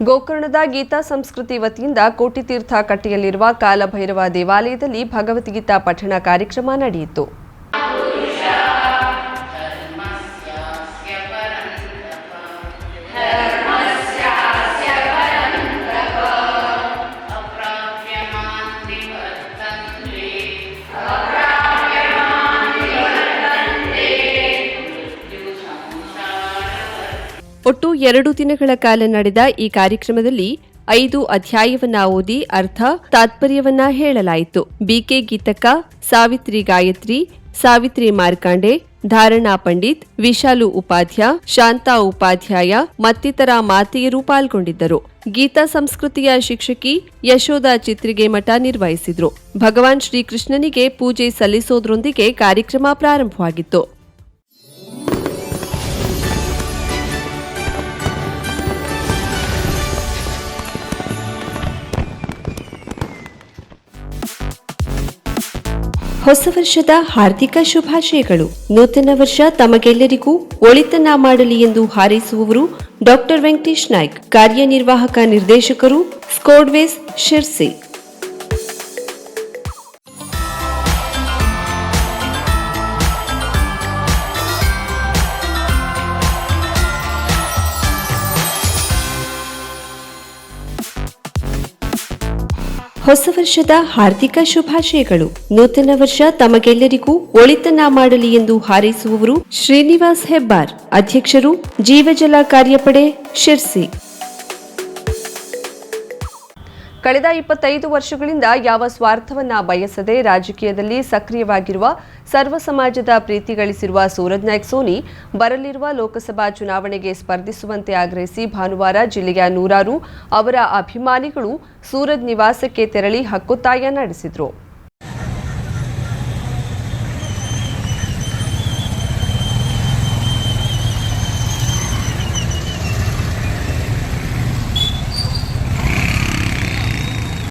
ಗೋಕರ್ಣದ ಗೀತಾ ಸಂಸ್ಕೃತಿ ವತಿಯಿಂದ ಕೋಟಿತೀರ್ಥ ಕಟ್ಟೆಯಲ್ಲಿರುವ ಕಾಲಭೈರವ ದೇವಾಲಯದಲ್ಲಿ ಭಗವದ್ಗೀತಾ ಪಠಣ ಕಾರ್ಯಕ್ರಮ ನಡೆಯಿತು. ಒಟ್ಟು ಎರಡು ದಿನಗಳ ಕಾಲ ನಡೆದ ಈ ಕಾರ್ಯಕ್ರಮದಲ್ಲಿ ಐದು ಅಧ್ಯಾಯವನ್ನ ಓದಿ ಅರ್ಥ, ತಾತ್ಪರ್ಯವನ್ನ ಹೇಳಲಾಯಿತು. ಬಿಕೆ ಗೀತಕ್ಕ, ಸಾವಿತ್ರಿ ಗಾಯತ್ರಿ, ಸಾವಿತ್ರಿ ಮಾರ್ಕಾಂಡೆ, ಧಾರಣಾ ಪಂಡಿತ್, ವಿಶಾಲು ಉಪಾಧ್ಯ, ಶಾಂತಾ ಉಪಾಧ್ಯಾಯ, ಮತ್ತಿತರ ಮಾತೆಯರು ಪಾಲ್ಗೊಂಡಿದ್ದರು. ಗೀತಾ ಸಂಸ್ಕೃತಿಯ ಶಿಕ್ಷಕಿ ಯಶೋಧ ಚಿತ್ರಿಗೆ ಮಠ ನಿರ್ವಹಿಸಿದ್ರು. ಭಗವಾನ್ ಶ್ರೀಕೃಷ್ಣನಿಗೆ ಪೂಜೆ ಸಲ್ಲಿಸೋದ್ರೊಂದಿಗೆ ಕಾರ್ಯಕ್ರಮ ಪ್ರಾರಂಭವಾಗಿತ್ತು. ಹೊಸ ವರ್ಷದ ಹಾರ್ದಿಕ ಶುಭಾಶಯಗಳು. ನೂತನ ವರ್ಷ ತಮಗೆಲ್ಲರಿಗೂ ಒಳಿತನ್ನ ಮಾಡಲಿ ಎಂದು ಹಾರೈಸುವವರು ಡಾಕ್ಟರ್ ವೆಂಕಟೇಶ್ ನಾಯ್ಕ್. ಕಾರ್ಯನಿರ್ವಾಹಕ ನಿರ್ದೇಶಕರು ಸ್ಕೋಡ್ವೇಸ್ ಶಿರ್ಸಿ. ಹೊಸ ವರ್ಷದ ಹಾರ್ದಿಕ ಶುಭಾಶಯಗಳು. ನೂತನ ವರ್ಷ ತಮಗೆಲ್ಲರಿಗೂ ಒಳಿತನ್ನ ಮಾಡಲಿ ಎಂದು ಹಾರೈಸುವವರು ಶ್ರೀನಿವಾಸ್ ಹೆಬ್ಬಾರ್. ಅಧ್ಯಕ್ಷರು ಜೀವಜಲ ಕಾರ್ಯಪಡೆ ಶಿರ್ಸಿ. ಕಳೆದ ಇಪ್ಪತ್ತೈದು ವರ್ಷಗಳಿಂದ ಯಾವ ಸ್ವಾರ್ಥವನ್ನ ಬಯಸದೆ ರಾಜಕೀಯದಲ್ಲಿ ಸಕ್ರಿಯವಾಗಿರುವ ಸರ್ವ ಸಮಾಜದ ಪ್ರೀತಿ ಗಳಿಸಿರುವ ಸೂರಜ್ ನಾಯ್ಕ್ ಸೋನಿ ಬರಲಿರುವ ಲೋಕಸಭಾ ಚುನಾವಣೆಗೆ ಸ್ಪರ್ಧಿಸುವಂತೆ ಆಗ್ರಹಿಸಿ ಭಾನುವಾರ ಜಿಲ್ಲೆಯ ನೂರಾರು ಅವರ ಅಭಿಮಾನಿಗಳು ಸೂರಜ್ ನಿವಾಸಕ್ಕೆ ತೆರಳಿ ಹಕ್ಕೊತ್ತಾಯ ನಡೆಸಿದರು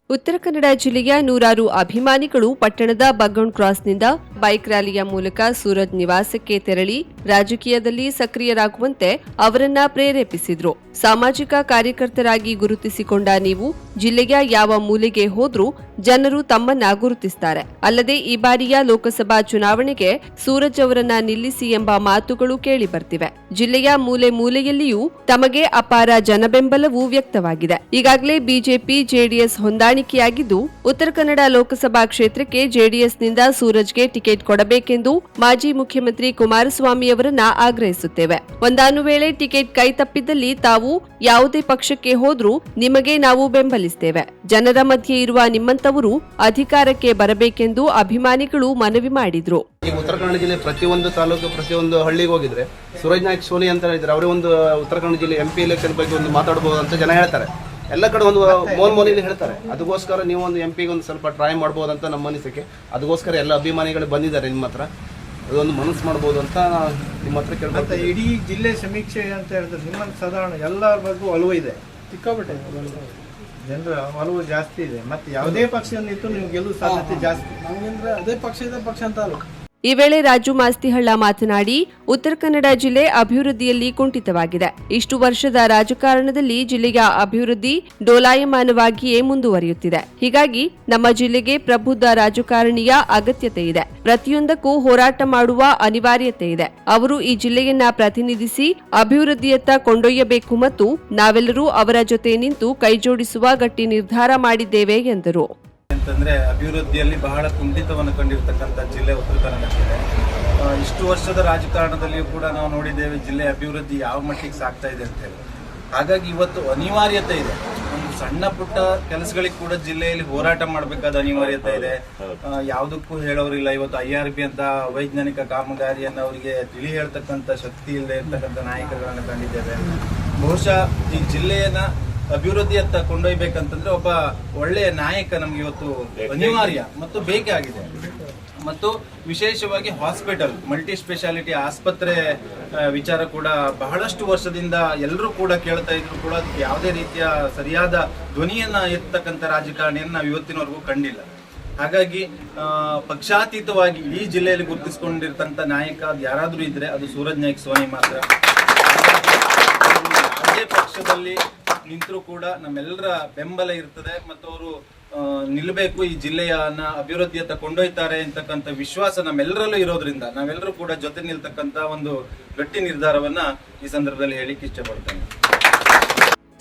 ಉತ್ತರ ಕನ್ನಡ ಜಿಲ್ಲೆಯ ನೂರಾರು ಅಭಿಮಾನಿಗಳು ಪಟ್ಟಣದ ಬಗ್ಗೌಂಡ್ ಕ್ರಾಸ್ನಿಂದ ಬೈಕ್ ರ್ಯಾಲಿಯ ಮೂಲಕ ಸೂರಜ್ ನಿವಾಸಕ್ಕೆ ತೆರಳಿ ರಾಜಕೀಯದಲ್ಲಿ ಸಕ್ರಿಯರಾಗುವಂತೆ ಅವರನ್ನ ಪ್ರೇರೇಪಿಸಿದ್ರು. ಸಾಮಾಜಿಕ ಕಾರ್ಯಕರ್ತರಾಗಿ ಗುರುತಿಸಿಕೊಂಡ ನೀವು, ಜಿಲ್ಲೆಯ ಯಾವ ಮೂಲೆಗೆ ಹೋದ್ರೂ ಜನರು ತಮ್ಮನ್ನ ಗುರುತಿಸ್ತಾರೆ. ಅಲ್ಲದೆ ಈ ಬಾರಿಯ ಲೋಕಸಭಾ ಚುನಾವಣೆಗೆ ಸೂರಜ್ ಅವರನ್ನ ನಿಲ್ಲಿಸಿ ಎಂಬ ಮಾತುಗಳು ಕೇಳಿ ಬರ್ತಿವೆ ಜಿಲ್ಲೆಯ ಮೂಲೆ ಮೂಲೆಯಲ್ಲಿಯೂ ತಮಗೆ ಅಪಾರ ಜನಬೆಂಬಲವೂ ವ್ಯಕ್ತವಾಗಿದೆ. ಈಗಾಗಲೇ ಬಿಜೆಪಿ, ಜೆಡಿಎಸ್ ಹೊಂದಾಣಿಕೆಯಾಗಿದ್ದು, ಉತ್ತರ ಕನ್ನಡ ಲೋಕಸಭಾ ಕ್ಷೇತ್ರಕ್ಕೆ ಜೆಡಿಎಸ್ನಿಂದ ಸೂರಜ್ಗೆ ಟಿಕೆಟ್ ಕೊಡಬೇಕೆಂದು ಮಾಜಿ ಮುಖ್ಯಮಂತ್ರಿ ಕುಮಾರಸ್ವಾಮಿ ಅವರನ್ನ ಆಗ್ರಹಿಸುತ್ತೇವೆ. ಒಂದಾನು ವೇಳೆ ಟಿಕೆಟ್ ಕೈ ತಪ್ಪಿದ್ದಲ್ಲಿ ತಾವು ಯಾವುದೇ ಪಕ್ಷಕ್ಕೆ ಹೋದ್ರೂ ನಿಮಗೆ ನಾವು ಬೆಂಬಲಿಸ್ತೇವೆ. ಜನರ ಮಧ್ಯೆ ಇರುವ ನಿಮ್ಮಂತವರು ಅಧಿಕಾರಕ್ಕೆ ಬರಬೇಕೆಂದು ಅಭಿಮಾನಿಗಳು ಮನವಿ ಮಾಡಿದ್ರು. ಉತ್ತರ ಕನ್ನಡ ಜಿಲ್ಲೆ ಪ್ರತಿಯೊಂದು ತಾಲೂಕು, ಪ್ರತಿಯೊಂದು ಹಳ್ಳಿಗೆ ಹೋಗಿದ್ರೆ ಸೂರಜ್ ನಾಯ್ಕ್, ಸೋನಿ ಅಂತ ಹೇಳಿದ್ರೆ ಅವರೇ ಒಂದು ಉತ್ತರ ಕನ್ನಡ ಜಿಲ್ಲೆ ಎಂಪಿ ಬಗ್ಗೆ ಒಂದು ಮಾತಾಡಬಹುದು ಅಂತ ಜನ ಹೇಳ್ತಾರೆ. ಎಲ್ಲ ಕಡೆ ಒಂದು ಮೋನ್ ಮೋನಿಲಿ ಹೇಳ್ತಾರೆ. ಅದಕ್ಕೋಸ್ಕರ ನೀವು ಒಂದು ಎಂ ಪಿಗೆ ಒಂದು ಸ್ವಲ್ಪ ಟ್ರೈ ಮಾಡ್ಬೋದು ಅಂತ ನಮ್ಮ ಅನಿಸಿಕೆ. ಅದಕ್ಕೋಸ್ಕರ ಎಲ್ಲ ಅಭಿಮಾನಿಗಳು ಬಂದಿದ್ದಾರೆ ನಿಮ್ಮ ಹತ್ರ. ಅದೊಂದು ಮನಸ್ಸು ಮಾಡ್ಬೋದು ಅಂತ ನಿಮ್ಮ ಹತ್ರ ಕೇಳ್ಬೋದು ಇಡೀ ಜಿಲ್ಲೆ ಸಮೀಕ್ಷೆ ಅಂತ ಹೇಳಿದ್ರೆ ನಿಮ್ಮಂತ ಸಾಧಾರಣ ಎಲ್ಲರ ಬಗ್ಗೆ ಒಲವು ಇದೆ. ಸಿಕ್ಕಾಬಿಟ್ಟೆ ಜನರ ಒಲವು ಜಾಸ್ತಿ ಇದೆ. ಮತ್ತೆ ಯಾವುದೇ ಪಕ್ಷ ನಿಂತು ನೀವು ಗೆಲ್ಲುವ ಸಾಧ್ಯತೆ ಜಾಸ್ತಿ. ನಮ್ಗಂದ್ರೆ ಅದೇ ಪಕ್ಷ ಇದೆ ಪಕ್ಷ ಅಂತ ಅಲ್ಲ. ಈ ವೇಳೆ ರಾಜು ಮಾಸ್ತಿಹಳ್ಳ ಮಾತನಾಡಿ, ಉತ್ತರ ಕನ್ನಡ ಜಿಲ್ಲೆ ಅಭಿವೃದ್ಧಿಯಲ್ಲಿ ಕುಂಠಿತವಾಗಿದೆ. ಇಷ್ಟು ವರ್ಷದ ರಾಜಕಾರಣದಲ್ಲಿ ಜಿಲ್ಲೆಯ ಅಭಿವೃದ್ಧಿ ಡೋಲಾಯಮಾನವಾಗಿಯೇ ಮುಂದುವರಿಯುತ್ತಿದೆ. ಹೀಗಾಗಿ ನಮ್ಮ ಜಿಲ್ಲೆಗೆ ಪ್ರಬುದ್ಧ ರಾಜಕಾರಣಿಯ ಅಗತ್ಯತೆ ಇದೆ. ಪ್ರತಿಯೊಂದಕ್ಕೂ ಹೋರಾಟ ಮಾಡುವ ಅನಿವಾರ್ಯತೆ ಇದೆ. ಅವರು ಈ ಜಿಲ್ಲೆಯನ್ನ ಪ್ರತಿನಿಧಿಸಿ ಅಭಿವೃದ್ಧಿಯತ್ತ ಕೊಂಡೊಯ್ಯಬೇಕು ಮತ್ತು ನಾವೆಲ್ಲರೂ ಅವರ ಜೊತೆ ನಿಂತು ಕೈಜೋಡಿಸುವ ಗಟ್ಟಿ ನಿರ್ಧಾರ ಮಾಡಿದ್ದೇವೆ ಎಂದರು. ಅಂತಂದ್ರೆ ಅಭಿವೃದ್ಧಿಯಲ್ಲಿ ಬಹಳ ಕುಂಠಿತವನ್ನು ಕಂಡಿರ್ತಕ್ಕಂಥ ಜಿಲ್ಲೆ ಉತ್ತರ ಕನ್ನಡ ಜಿಲ್ಲೆ ಇಷ್ಟು ವರ್ಷದ ರಾಜಕಾರಣದಲ್ಲಿಯೂ ಕೂಡ ನಾವು ನೋಡಿದ್ದೇವೆ ಜಿಲ್ಲೆ ಅಭಿವೃದ್ಧಿ ಯಾವ ಮಟ್ಟಿಗೆ ಸಾಗ್ತಾ ಇದೆ ಅಂತ ಹೇಳಿ. ಹಾಗಾಗಿ ಇವತ್ತು ಅನಿವಾರ್ಯತೆ ಇದೆ. ಒಂದು ಸಣ್ಣ ಪುಟ್ಟ ಕೆಲಸಗಳಿಗೆ ಕೂಡ ಜಿಲ್ಲೆಯಲ್ಲಿ ಹೋರಾಟ ಮಾಡಬೇಕಾದ ಅನಿವಾರ್ಯತೆ ಇದೆ. ಯಾವುದಕ್ಕೂ ಹೇಳೋರಿಲ್ಲ. ಇವತ್ತು ಐ ಆರ್ ಬಿ ಅಂತ ವೈಜ್ಞಾನಿಕ ಕಾಮಗಾರಿಯನ್ನು ಅವರಿಗೆ ತಿಳಿ ಹೇಳ್ತಕ್ಕಂಥ ಶಕ್ತಿ ಇಲ್ಲದೆ ಇರ್ತಕ್ಕಂಥ ನಾಯಕರುಗಳನ್ನು ಕಂಡಿದ್ದೇವೆ. ಬಹುಶಃ ಈ ಜಿಲ್ಲೆಯನ್ನ ಅಭಿವೃದ್ಧಿಯತ್ತ ಕೊಂಡೊಯ್ಬೇಕಂತಂದ್ರೆ ಒಬ್ಬ ಒಳ್ಳೆಯ ನಾಯಕ ನಮ್ಗೆ ಇವತ್ತು ಅನಿವಾರ್ಯ ಮತ್ತು ಬೇಕೇ ಆಗಿದೆ. ಮತ್ತು ವಿಶೇಷವಾಗಿ ಹಾಸ್ಪಿಟಲ್ ಮಲ್ಟಿ ಸ್ಪೆಷಾಲಿಟಿ ಆಸ್ಪತ್ರೆ ವಿಚಾರ ಕೂಡ ಬಹಳಷ್ಟು ವರ್ಷದಿಂದ ಎಲ್ಲರೂ ಕೂಡ ಕೇಳ್ತಾ ಇದ್ರು ಕೂಡ ಅದಕ್ಕೆ ಯಾವುದೇ ರೀತಿಯ ಸರಿಯಾದ ಧ್ವನಿಯನ್ನ ಎತ್ತಕ್ಕಂಥ ರಾಜಕಾರಣಿಯನ್ನು ನಾವು ಇವತ್ತಿನವರೆಗೂ ಕಂಡಿಲ್ಲ. ಹಾಗಾಗಿ ಪಕ್ಷಾತೀತವಾಗಿ ಈ ಜಿಲ್ಲೆಯಲ್ಲಿ ಗುರುತಿಸಿಕೊಂಡಿರ್ತಂಥ ನಾಯಕ ಅದು ಯಾರಾದರೂ ಇದ್ರೆ ಅದು ಸೂರಜ್ ನಾಯ್ಕ್ ಸೋನಿ ಮಾತ್ರ. ಅದೇ ಯಾವುದೇ ಪಕ್ಷದಲ್ಲಿ ನಿಂತರೂ ಕೂಡ ನಮ್ಮೆಲ್ಲರ ಬೆಂಬಲ ಇರ್ತದೆ ಮತ್ತು ಅವರು ನಿಲ್ಲಬೇಕು ಈ ಜಿಲ್ಲೆಯನ್ನ ಅಭಿವೃದ್ಧಿಯತ್ತ ಕೊಂಡೊಯ್ತಾರೆ ಅಂತಕ್ಕಂಥ ವಿಶ್ವಾಸ ನಮ್ಮೆಲ್ಲರಲ್ಲೂ ಇರೋದ್ರಿಂದ ನಾವೆಲ್ಲರೂ ಕೂಡ ಜೊತೆ ನಿಲ್ತಕ್ಕಂಥ ಒಂದು ಗಟ್ಟಿ ನಿರ್ಧಾರವನ್ನ ಈ ಸಂದರ್ಭದಲ್ಲಿ ಹೇಳಿಕ್ಕೆ ಇಷ್ಟಪಡ್ತೇನೆ.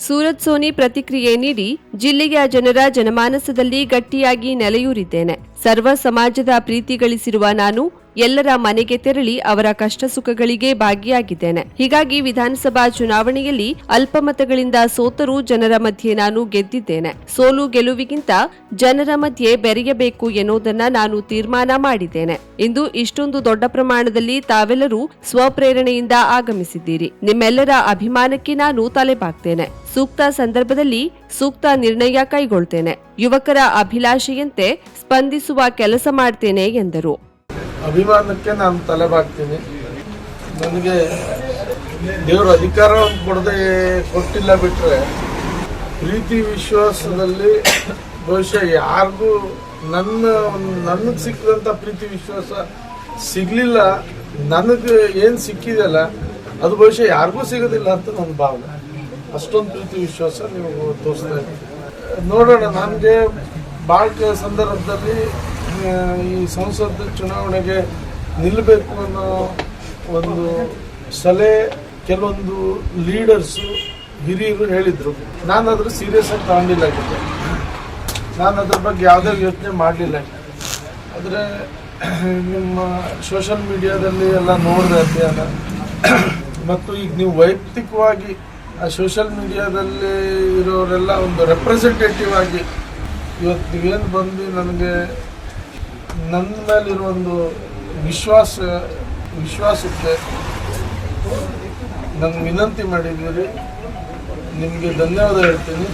ಸೂರತ್ ಸೋನಿ ಪ್ರತಿಕ್ರಿಯೆ ನೀಡಿ ಜಿಲ್ಲೆಯ ಜನರ ಜನಮಾನಸದಲ್ಲಿ ಗಟ್ಟಿಯಾಗಿ ನೆಲೆಯೂರಿದ್ದೇನೆ. ಸರ್ವ ಸಮಾಜದ ಪ್ರೀತಿ ಗಳಿಸಿರುವ ನಾನು ಎಲ್ಲರ ಮನೆಗೆ ತೆರಳಿ ಅವರ ಕಷ್ಟ ಸುಖಗಳಿಗೆ ಭಾಗಿಯಾಗಿದ್ದೇನೆ. ಹೀಗಾಗಿ ವಿಧಾನಸಭಾ ಚುನಾವಣೆಯಲ್ಲಿ ಅಲ್ಪಮತಗಳಿಂದ ಸೋತರೂ ಜನರ ಮಧ್ಯೆ ನಾನು ಗೆದ್ದಿದ್ದೇನೆ. ಸೋಲು ಗೆಲುವಿಗಿಂತ ಜನರ ಮಧ್ಯೆ ಬೆರೆಯಬೇಕು ಎನ್ನುವುದನ್ನ ನಾನು ತೀರ್ಮಾನ ಮಾಡಿದ್ದೇನೆ. ಇಂದು ಇಷ್ಟೊಂದು ದೊಡ್ಡ ಪ್ರಮಾಣದಲ್ಲಿ ತಾವೆಲ್ಲರೂ ಸ್ವಪ್ರೇರಣೆಯಿಂದ ಆಗಮಿಸಿದ್ದೀರಿ. ನಿಮ್ಮೆಲ್ಲರ ಅಭಿಮಾನಕ್ಕೆ ನಾನು ತಲೆಬಾಗ್ತೇನೆ. ಸೂಕ್ತ ಸಂದರ್ಭದಲ್ಲಿ ಸೂಕ್ತ ನಿರ್ಣಯ ಕೈಗೊಳ್ತೇನೆ. ಯುವಕರ ಅಭಿಲಾಷೆಯಂತೆ ಸ್ಪಂದಿಸುವ ಕೆಲಸ ಮಾಡ್ತೇನೆ ಎಂದರು. ಅಭಿಮಾನಕ್ಕೆ ನಾನು ತಲೆಬಾಗ್ತೀನಿ ನನಗೆ ದೇವರು ಅಧಿಕಾರವನ್ನು ಕೊಡದೆ ಕೊಟ್ಟಿಲ್ಲ ಬಿಟ್ಟರೆ ಪ್ರೀತಿ ವಿಶ್ವಾಸದಲ್ಲಿ ಬಹುಶಃ ಯಾರಿಗೂ ನನ್ನ ನನಗೆ ಸಿಕ್ಕಿದಂಥ ಪ್ರೀತಿ ವಿಶ್ವಾಸ ಸಿಗಲಿಲ್ಲ. ನನಗೆ ಏನು ಸಿಕ್ಕಿದೆಯಲ್ಲ ಅದು ಬಹುಶಃ ಯಾರಿಗೂ ಸಿಗೋದಿಲ್ಲ ಅಂತ ನನ್ನ ಭಾವನೆ. ಅಷ್ಟೊಂದು ಪ್ರೀತಿ ವಿಶ್ವಾಸ ನೀವು ತೋರಿಸ್ತಾ ಇದ್ದೀರಿ. ನೋಡೋಣ ನನಗೆ ಭಾಳ ಸಂದರ್ಭದಲ್ಲಿ ಈ ಸಂಸತ್ ಚುನಾವಣೆಗೆ ನಿಲ್ಲಬೇಕು ಅನ್ನೋ ಒಂದು ಸಲಹೆ ಕೆಲವೊಂದು ಲೀಡರ್ಸು, ಹಿರಿಯರು ಹೇಳಿದರು. ನಾನು ಅದ್ರ ಸೀರಿಯಸ್ ಆಗಿ ತಗೊಂಡಿಲ್ಲ ಆಗಿದೆ ನಾನು ಅದ್ರ ಬಗ್ಗೆ ಯಾವುದೇ ಯೋಚನೆ ಮಾಡಲಿಲ್ಲ ಆದರೆ, ನಿಮ್ಮ ಸೋಷಲ್ ಮೀಡಿಯಾದಲ್ಲಿ ಎಲ್ಲ ನೋಡಿದೆ ಅಧ್ಯಯನ. ಮತ್ತು ಈಗ ನೀವು ವೈಯಕ್ತಿಕವಾಗಿ ಆ ಸೋಷಿಯಲ್ ಮೀಡಿಯಾದಲ್ಲಿ ಇರೋರೆಲ್ಲ ಒಂದು ರೆಪ್ರೆಸೆಂಟೇಟಿವ್ ಆಗಿ ಇವತ್ತು ನೀವೇನು ಬಂದು ನನಗೆ ನನ್ನ ಮೇಲಿರೋ ಒಂದು ವಿಶ್ವಾಸ, ವಿಶ್ವಾಸಕ್ಕೆ ನಂಗೆ ವಿನಂತಿ ಮಾಡಿದ್ದೀರಿ. ನಿಮಗೆ ಧನ್ಯವಾದ ಹೇಳ್ತೀನಿ.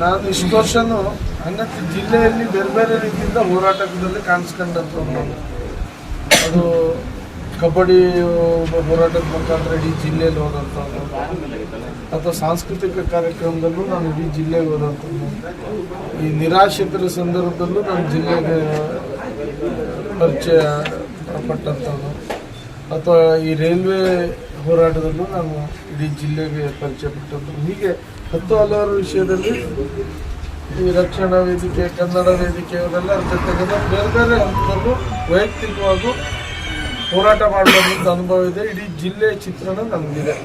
ನಾನು ಇಷ್ಟು ವರ್ಷನೂ ಹಂಗಂತ ಜಿಲ್ಲೆಯಲ್ಲಿ ಬೇರೆ ಬೇರೆ ರೀತಿಯಿಂದ ಹೋರಾಟದಲ್ಲಿ ಕಾಣಿಸ್ಕೊಂಡಂತ ಅದು ಕಬಡ್ಡಿ ಹೋರಾಟದ ಮುಖಾಂತರ ಇಡೀ ಜಿಲ್ಲೆಯಲ್ಲಿ ಹೋದಂಥದ್ದು ಅಥವಾ ಸಾಂಸ್ಕೃತಿಕ ಕಾರ್ಯಕ್ರಮದಲ್ಲೂ ನಾನು ಇಡೀ ಜಿಲ್ಲೆಗೆ ಹೋದಂಥದ್ದು ಈ ನಿರಾಶ್ರಿತರ ಸಂದರ್ಭದಲ್ಲೂ ನಾನು ಜಿಲ್ಲೆಗೆ ಪರಿಚಯ ಪಟ್ಟಂಥದ್ದು. ಅಥವಾ ಈ ರೈಲ್ವೆ ಹೋರಾಟದಲ್ಲೂ ನಾನು ಇಡೀ ಜಿಲ್ಲೆಗೆ ಪರಿಚಯ ಪಟ್ಟದ್ದು ಹೀಗೆ ಹತ್ತು ಹಲವಾರು ವಿಷಯದಲ್ಲಿ ಈ ರಕ್ಷಣಾ ವೇದಿಕೆ, ಕನ್ನಡ ವೇದಿಕೆ ಇವರೆಲ್ಲರ ಜೊತೆಗೆ ನಾನು ಬೇರೆ ಬೇರೆ ಹಂತದಲ್ಲೂ ವೈಯಕ್ತಿಕವಾಗೂ ಹೋರಾಟ ಮಾಡುವಂತ ಅನುಭವ ಇದೆ. ಇಡೀ ಜಿಲ್ಲೆ ಚಿತ್ರಣ ನಮಗಿದೆ.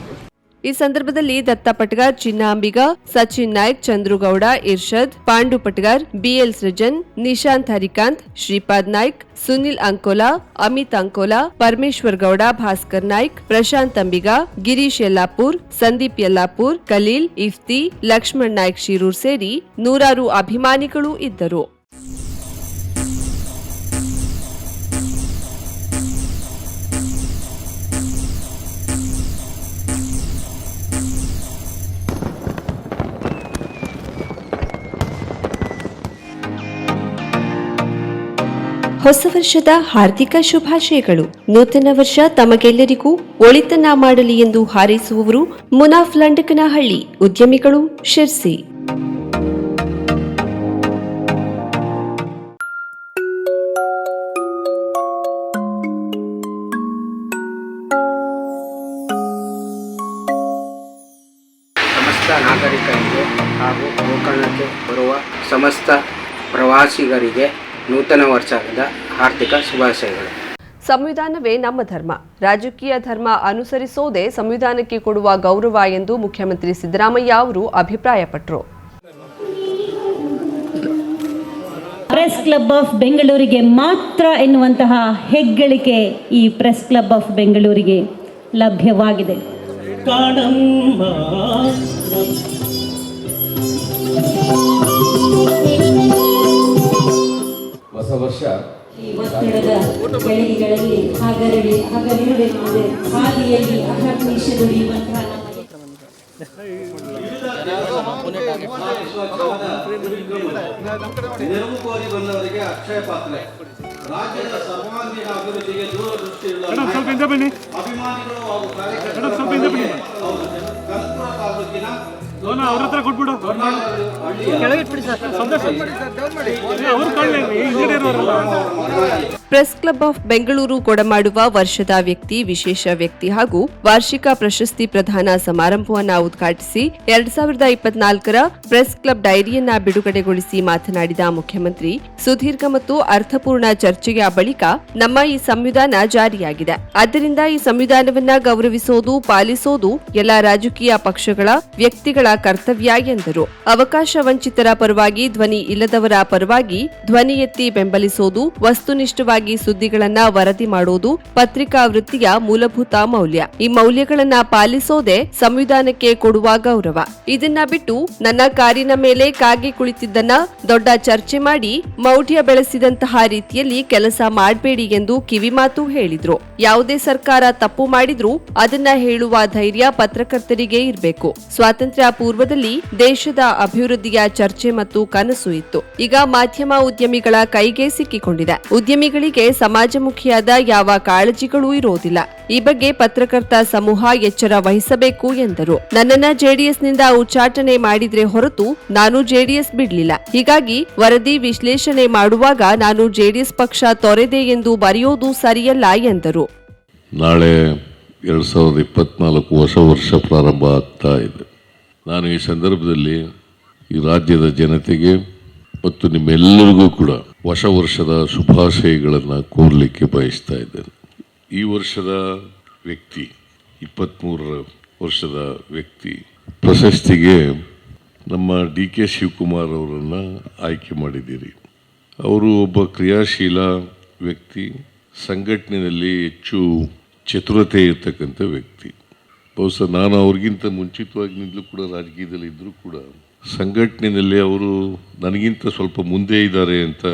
ಈ ಸಂದರ್ಭದಲ್ಲಿ ದತ್ತ ಪಟ್ಗಾರ್ ಚಿನ್ನಾಂಬಿಗ, ಸಚಿನ್ ನಾಯ್ಕ್, ಚಂದ್ರುಗೌಡ, ಇರ್ಷದ್, ಪಾಂಡು ಪಟ್ಗಾರ್, ಬಿಎಲ್ ಸೃಜನ್, ನಿಶಾಂತ್ ಹರಿಕಾಂತ್, ಶ್ರೀಪಾದ್ ನಾಯ್ಕ್, ಸುನಿಲ್ ಅಂಕೋಲಾ, ಅಮಿತ್ ಅಂಕೋಲಾ, ಪರಮೇಶ್ವರ್ ಗೌಡ, ಭಾಸ್ಕರ್ ನಾಯ್ಕ್, ಪ್ರಶಾಂತ್ ಅಂಬಿಗ, ಗಿರೀಶ್ ಯಲ್ಲಾಪುರ್, ಸಂದೀಪ್ ಯಲ್ಲಾಪುರ್, ಕಲೀಲ್, ಇಫ್ತಿ, ಲಕ್ಷ್ಮಣ್ ನಾಯ್ಕ್, ಶಿರೂರ್ ಸೇರಿ ನೂರಾರು ಅಭಿಮಾನಿಗಳು ಇದ್ದರು. ಹೊಸ ವರ್ಷದ ಹಾರ್ದಿಕ ಶುಭಾಶಯಗಳು. ನೂತನ ವರ್ಷ ತಮಗೆಲ್ಲರಿಗೂ ಒಳಿತನ್ನ ಮಾಡಲಿ ಎಂದು ಹಾರೈಸುವವರು ಮುನಾಫ್ ಲಂಡಕನಹಳ್ಳಿ, ಉದ್ಯಮಿಗಳು ಶಿರ್ಸಿ. ಸಮಸ್ತ ನಾಗರಿಕರಿಗೆ ಹಾಗೂ ಗೋಕರ್ಣಕ್ಕೆ ಬರುವ ಸಮಸ್ತ ಪ್ರವಾಸಿಗರಿಗೆ ನೂತನ ವರ್ಷದ ಆರ್ಥಿಕ ಶುಭಾಶಯಗಳು. ಸಂವಿಧಾನವೇ ನಮ್ಮ ಧರ್ಮ. ರಾಜಕೀಯ ಧರ್ಮ ಅನುಸರಿಸೋದೇ ಸಂವಿಧಾನಕ್ಕೆ ಕೊಡುವ ಗೌರವ ಎಂದು ಮುಖ್ಯಮಂತ್ರಿ ಸಿದ್ದರಾಮಯ್ಯ ಅವರು ಅಭಿಪ್ರಾಯಪಟ್ಟರು ಪ್ರೆಸ್ ಕ್ಲಬ್ ಆಫ್ ಬೆಂಗಳೂರಿಗೆ ಮಾತ್ರ ಎನ್ನುವಂತಹ ಹೆಗ್ಗಳಿಕೆ ಈ ಪ್ರೆಸ್ ಕ್ಲಬ್ ಆಫ್ ಬೆಂಗಳೂರಿಗೆ ಲಭ್ಯವಾಗಿದೆ. ಹೊಸ ವರ್ಷ ಈ ಒತ್ತಡದ ಗಳಿಗೆಗಳಲ್ಲಿ ಹಗರಡಿ ಹಗಲಿರುಳೆಂಬುದೇ ಹಾದಿಯಲ್ಲಿ ಅಹರ್ನಿಶ ದುಡಿಯುವಂತಹ ನೆರವು ಕೋರಿ ಬಂದವರಿಗೆ ಅಕ್ಷಯ ಪಾತ್ರೆ. ರಾಜ್ಯದ ಸರ್ವಾಂಗೀಣ ಅಭಿವೃದ್ಧಿಗೆ ದೂರದೃಷ್ಟಿಯುಳ್ಳ ಅಭಿಮಾನಿಗಳು ಹಾಗೂ ಕಾರ್ಯಕರ್ತರಿಗೆ ಸಂತೋಷ. ಅವ್ರು ಕಾಣಲಿ ಇಂಜಿನಿಯರ್ ಹಳ್ಳಿ ಪ್ರೆಸ್ ಕ್ಲಬ್ ಆಫ್ ಬೆಂಗಳೂರು ಕೊಡಮಾಡುವ ವರ್ಷದ ವ್ಯಕ್ತಿ, ವಿಶೇಷ ವ್ಯಕ್ತಿ ಹಾಗೂ ವಾರ್ಷಿಕ ಪ್ರಶಸ್ತಿ ಪ್ರದಾನ ಸಮಾರಂಭವನ್ನು ಉದ್ಘಾಟಿಸಿ ಎರಡ್ ಸಾವಿರದ ಇಪ್ಪತ್ನಾಲ್ಕರ ಪ್ರೆಸ್ ಕ್ಲಬ್ ಡೈರಿಯನ್ನ ಬಿಡುಗಡೆಗೊಳಿಸಿ ಮಾತನಾಡಿದ ಮುಖ್ಯಮಂತ್ರಿ, ಸುದೀರ್ಘ ಮತ್ತು ಅರ್ಥಪೂರ್ಣ ಚರ್ಚೆಯ ಬಳಿಕ ನಮ್ಮ ಈ ಸಂವಿಧಾನ ಜಾರಿಯಾಗಿದೆ. ಆದ್ದರಿಂದ ಈ ಸಂವಿಧಾನವನ್ನ ಗೌರವಿಸೋದು, ಪಾಲಿಸೋದು ಎಲ್ಲ ರಾಜಕೀಯ ಪಕ್ಷಗಳ ವ್ಯಕ್ತಿಗಳ ಕರ್ತವ್ಯ ಎಂದರು. ಅವಕಾಶ ವಂಚಿತರ ಪರವಾಗಿ, ಧ್ವನಿ ಇಲ್ಲದವರ ಪರವಾಗಿ ಧ್ವನಿ ಎತ್ತಿ ಬೆಂಬಲಿಸೋದು, ವಸ್ತುನಿಷ್ಠವಾಗಿ ಸುದ್ದಿಗಳನ್ನ ವರದಿ ಮಾಡೋದು ಪತ್ರಿಕಾ ವೃತ್ತಿಯ ಮೂಲಭೂತ ಮೌಲ್ಯ. ಈ ಮೌಲ್ಯಗಳನ್ನ ಪಾಲಿಸೋದೇ ಸಂವಿಧಾನಕ್ಕೆ ಕೊಡುವ ಗೌರವ. ಇದನ್ನ ಬಿಟ್ಟು ನನ್ನ ಕಾರಿನ ಮೇಲೆ ಕಾಗೆ ಕುಳಿತಿದ್ದನ್ನ ದೊಡ್ಡ ಚರ್ಚೆ ಮಾಡಿ ಮೌಢ್ಯ ಬೆಳೆಸಿದಂತಹ ರೀತಿಯಲ್ಲಿ ಕೆಲಸ ಮಾಡಬೇಡಿ ಎಂದು ಕಿವಿಮಾತು ಹೇಳಿದ್ರು. ಯಾವುದೇ ಸರ್ಕಾರ ತಪ್ಪು ಮಾಡಿದ್ರೂ ಅದನ್ನ ಹೇಳುವ ಧೈರ್ಯ ಪತ್ರಕರ್ತರಿಗೆ ಇರಬೇಕು. ಸ್ವಾತಂತ್ರ್ಯ ಪೂರ್ವದಲ್ಲಿ ದೇಶದ ಅಭಿವೃದ್ಧಿಯ ಚರ್ಚೆ ಮತ್ತು ಕನಸು ಇತ್ತು. ಈಗ ಮಾಧ್ಯಮ ಉದ್ಯಮಿಗಳ ಕೈಗೆ ಸಿಕ್ಕಿಕೊಂಡಿದೆ. ಉದ್ಯಮಿಗಳಿಗೆ ಸಮಾಜಮುಖಿಯಾದ ಯಾವ ಕಾಳಜಿಗಳೂ ಇರೋದಿಲ್ಲ. ಈ ಬಗ್ಗೆ ಪತ್ರಕರ್ತ ಸಮೂಹ ಎಚ್ಚರ ವಹಿಸಬೇಕು ಎಂದರು. ನನ್ನನ್ನ ಜೆಡಿಎಸ್ನಿಂದ ಉಚ್ಚಾಟನೆ ಮಾಡಿದ್ರೆ ಹೊರತು ನಾನು ಜೆಡಿಎಸ್ ಬಿಡಲಿಲ್ಲ. ಹೀಗಾಗಿ ವರದಿ ವಿಶ್ಲೇಷಣೆ ಮಾಡುವಾಗ ನಾನು ಜೆಡಿಎಸ್ ಪಕ್ಷ ತೊರೆದೆ ಎಂದು ಬರೆಯೋದು ಸರಿಯಲ್ಲ ಎಂದರು. ನಾಳೆ ಎರಡ್ ಸಾವಿರದ ಇಪ್ಪತ್ನಾಲ್ಕು ಹೊಸ ವರ್ಷ ಪ್ರಾರಂಭ ಆಗ್ತಾ ಇದೆ. ನಾನು ಈ ಸಂದರ್ಭದಲ್ಲಿ ಈ ರಾಜ್ಯದ ಜನತೆಗೆ ಮತ್ತು ನಿಮ್ಮೆಲ್ಲರಿಗೂ ಕೂಡ ಹೊಸ ವರ್ಷದ ಶುಭಾಶಯಗಳನ್ನು ಕೋರಲಿಕ್ಕೆ ಬಯಸ್ತಾ ಇದ್ದೇನೆ. ಈ ವರ್ಷದ ವ್ಯಕ್ತಿ ಇಪ್ಪತ್ತ್ಮೂರರ ವರ್ಷದ ವ್ಯಕ್ತಿ ಪ್ರಶಸ್ತಿಗೆ ನಮ್ಮ ಡಿ ಕೆ ಶಿವಕುಮಾರ್ ಅವರನ್ನು ಆಯ್ಕೆ ಮಾಡಿದ್ದೀರಿ. ಅವರು ಒಬ್ಬ ಕ್ರಿಯಾಶೀಲ ವ್ಯಕ್ತಿ, ಸಂಘಟನೆಯಲ್ಲಿ ಹೆಚ್ಚು ಚತುರತೆ ಇರತಕ್ಕಂಥ ವ್ಯಕ್ತಿ. ಬಹುಶಃ ನಾನು ಅವ್ರಿಗಿಂತ ಮುಂಚಿತವಾಗಿನಿಂದಲೂ ಕೂಡ ರಾಜಕೀಯದಲ್ಲಿ ಇದ್ದರೂ ಕೂಡ ಸಂಘಟನೆಯಲ್ಲಿ ಅವರು ನನಗಿಂತ ಸ್ವಲ್ಪ ಮುಂದೆ ಇದ್ದಾರೆ ಅಂತ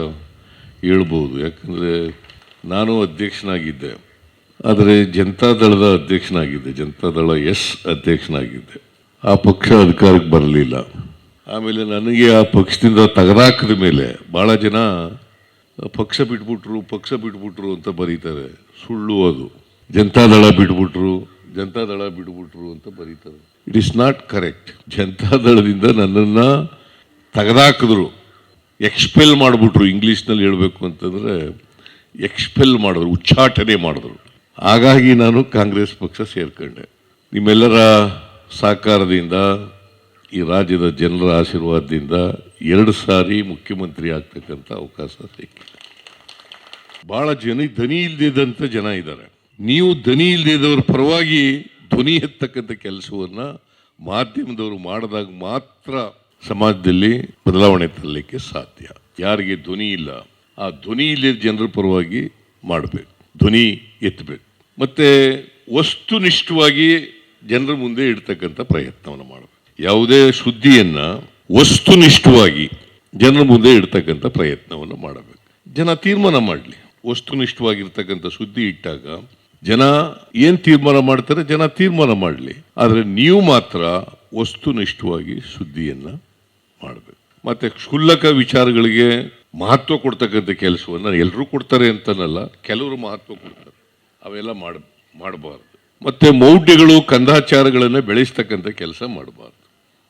ಹೇಳ್ಬೋದು. ಯಾಕಂದರೆ ನಾನು ಅಧ್ಯಕ್ಷನಾಗಿದ್ದೆ. ಆದರೆ ಜನತಾದಳದ ಅಧ್ಯಕ್ಷನಾಗಿದ್ದೆ. ಜನತಾದಳ ಎಸ್ ಅಧ್ಯಕ್ಷನಾಗಿದ್ದೆ. ಆ ಪಕ್ಷ ಅಧಿಕಾರಕ್ಕೆ ಬರಲಿಲ್ಲ. ಆಮೇಲೆ ನನಗೆ ಆ ಪಕ್ಷದಿಂದ ತೆಗೆದಾಕಿದ ಮೇಲೆ ಭಾಳ ಜನ ಪಕ್ಷ ಬಿಟ್ಬಿಟ್ರು ಪಕ್ಷ ಬಿಟ್ಬಿಟ್ರು ಅಂತ ಬರೀತಾರೆ. ಸುಳ್ಳು ಅದು. ಜನತಾದಳ ಬಿಟ್ಬಿಟ್ರು ಜನತಾದಳ ಬಿಟ್ಬಿಟ್ರು ಅಂತ ಬರೀತಾರೆ. ಇಟ್ ಇಸ್ ನಾಟ್ ಕರೆಕ್ಟ್ ಜನತಾದಳದಿಂದ ನನ್ನನ್ನು ತೆಗೆದಾಕಿದ್ರು. ಎಕ್ಸ್ಪೆಲ್ ಮಾಡಿಬಿಟ್ರು ಇಂಗ್ಲೀಷ್ನಲ್ಲಿ ಹೇಳಬೇಕು ಅಂತಂದರೆ ಎಕ್ಸ್ಪೆಲ್ ಮಾಡಿದ್ರು, ಉಚ್ಚಾಟನೆ ಮಾಡಿದ್ರು. ಹಾಗಾಗಿ ನಾನು ಕಾಂಗ್ರೆಸ್ ಪಕ್ಷ ಸೇರ್ಕೊಂಡೆ. ನಿಮ್ಮೆಲ್ಲರ ಸಹಕಾರದಿಂದ, ಈ ರಾಜ್ಯದ ಜನರ ಆಶೀರ್ವಾದದಿಂದ ಎರಡು ಸಾರಿ ಮುಖ್ಯಮಂತ್ರಿ ಆಗ್ತಕ್ಕಂಥ ಅವಕಾಶ ಸಿಕ್ಕಿದೆ. ಭಾಳ ಜನ ದನಿ ಇಲ್ಲದಿದ್ದಂಥ ಜನ ಇದ್ದಾರೆ. ನೀವು ದನಿ ಇಲ್ಲದಿದ್ದವ್ರ ಪರವಾಗಿ ಧ್ವನಿ ಎತ್ತಕ್ಕಂಥ ಕೆಲಸವನ್ನು ಮಾಧ್ಯಮದವರು ಮಾಡಿದಾಗ ಮಾತ್ರ ಸಮಾಜದಲ್ಲಿ ಬದಲಾವಣೆ ತರಲಿಕ್ಕೆ ಸಾಧ್ಯ. ಯಾರಿಗೆ ಧ್ವನಿ ಇಲ್ಲ, ಆ ಧ್ವನಿ ಇಲ್ಲದ ಜನರ ಪರವಾಗಿ ಮಾಡಬೇಕು. ಧ್ವನಿ ಎತ್ತಬೇಕು. ಮತ್ತೆ ವಸ್ತುನಿಷ್ಠವಾಗಿ ಜನರ ಮುಂದೆ ಇಡ್ತಕ್ಕಂಥ ಪ್ರಯತ್ನವನ್ನು ಮಾಡಬೇಕು. ಯಾವುದೇ ಸುದ್ದಿಯನ್ನು ವಸ್ತುನಿಷ್ಠವಾಗಿ ಜನರ ಮುಂದೆ ಇಡ್ತಕ್ಕಂಥ ಪ್ರಯತ್ನವನ್ನು ಮಾಡಬೇಕು. ಜನ ತೀರ್ಮಾನ ಮಾಡಲಿ. ವಸ್ತುನಿಷ್ಠವಾಗಿರ್ತಕ್ಕಂಥ ಸುದ್ದಿ ಇಟ್ಟಾಗ ಜನ ಏನು ತೀರ್ಮಾನ ಮಾಡ್ತಾರೆ, ಜನ ತೀರ್ಮಾನ ಮಾಡಲಿ. ಆದರೆ ನೀವು ಮಾತ್ರ ವಸ್ತುನಿಷ್ಠವಾಗಿ ಸುದ್ದಿಯನ್ನು ಮಾಡಬೇಕು. ಮತ್ತೆ ಕ್ಷುಲ್ಲಕ ವಿಚಾರಗಳಿಗೆ ಮಹತ್ವ ಕೊಡ್ತಕ್ಕಂಥ ಕೆಲಸವನ್ನು ಎಲ್ಲರೂ ಕೊಡ್ತಾರೆ ಅಂತನಲ್ಲ, ಕೆಲವರು ಮಹತ್ವ ಕೊಡ್ತಾರೆ. ಅವೆಲ್ಲ ಮಾಡ, ಮಾಡಬಾರ್ದು. ಮತ್ತೆ ಮೌಢ್ಯಗಳು, ಕಂದಾಚಾರಗಳನ್ನು ಬೆಳೆಸ್ತಕ್ಕಂಥ ಕೆಲಸ ಮಾಡಬಾರ್ದು.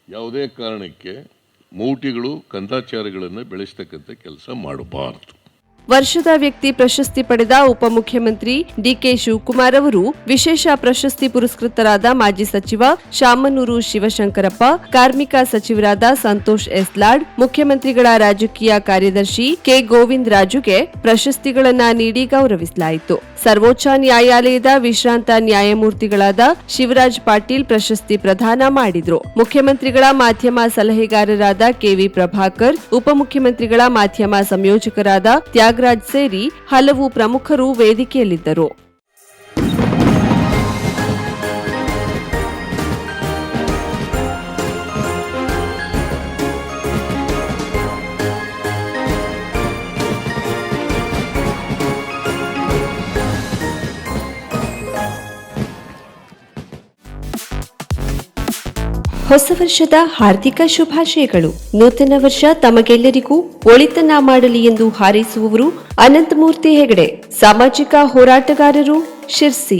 ಯಾವುದೇ ಕಾರಣಕ್ಕೆ ಮೌಢ್ಯಗಳು, ಕಂದಾಚಾರಗಳನ್ನು ಬೆಳೆಸ್ತಕ್ಕಂಥ ಕೆಲಸ ಮಾಡಬಾರ್ದು. ವರ್ಷದ ವ್ಯಕ್ತಿ ಪ್ರಶಸ್ತಿ ಪಡೆದ ಉಪಮುಖ್ಯಮಂತ್ರಿ ಡಿಕೆ ಶಿವಕುಮಾರ್ ಅವರು ವಿಶೇಷ ಪ್ರಶಸ್ತಿ ಪುರಸ್ಕೃತರಾದ ಮಾಜಿ ಸಚಿವ ಶಾಮನೂರು ಶಿವಶಂಕರಪ್ಪ, ಕಾರ್ಮಿಕ ಸಚಿವರಾದ ಸಂತೋಷ್ ಎಸ್ಲಾಡ್, ಮುಖ್ಯಮಂತ್ರಿಗಳ ರಾಜಕೀಯ ಕಾರ್ಯದರ್ಶಿ ಕೆ ಗೋವಿಂದ್ ರಾಜುಗೆ ಪ್ರಶಸ್ತಿಗಳನ್ನು ನೀಡಿ ಗೌರವಿಸಲಾಯಿತು. ಸರ್ವೋಚ್ಚ ನ್ಯಾಯಾಲಯದ ವಿಶ್ರಾಂತ ನ್ಯಾಯಮೂರ್ತಿಗಳಾದ ಶಿವರಾಜ್ ಪಾಟೀಲ್ ಪ್ರಶಸ್ತಿ ಪ್ರದಾನ ಮಾಡಿದ್ರು. ಮುಖ್ಯಮಂತ್ರಿಗಳ ಮಾಧ್ಯಮ ಸಲಹೆಗಾರರಾದ ಕೆವಿ ಪ್ರಭಾಕರ್, ಉಪಮುಖ್ಯಮಂತ್ರಿಗಳ ಮಾಧ್ಯಮ ಸಂಯೋಜಕರಾದ ತ್ಯಾಗರಾಜ್ ಸೇರಿ ಹಲವು ಪ್ರಮುಖರು ವೇದಿಕೆಯಲ್ಲಿದ್ದರು. ಹೊಸ ವರ್ಷದ ಹಾರ್ದಿಕ ಶುಭಾಶಯಗಳು. ನೂತನ ವರ್ಷ ತಮಗೆಲ್ಲರಿಗೂ ಒಳಿತನ ಮಾಡಲಿ ಎಂದು ಹಾರೈಸುವವರು ಅನಂತಮೂರ್ತಿ ಹೆಗಡೆ. ಸಾಮಾಜಿಕ ಹೋರಾಟಗಾರರು Sirsi.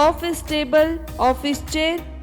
Office table office chair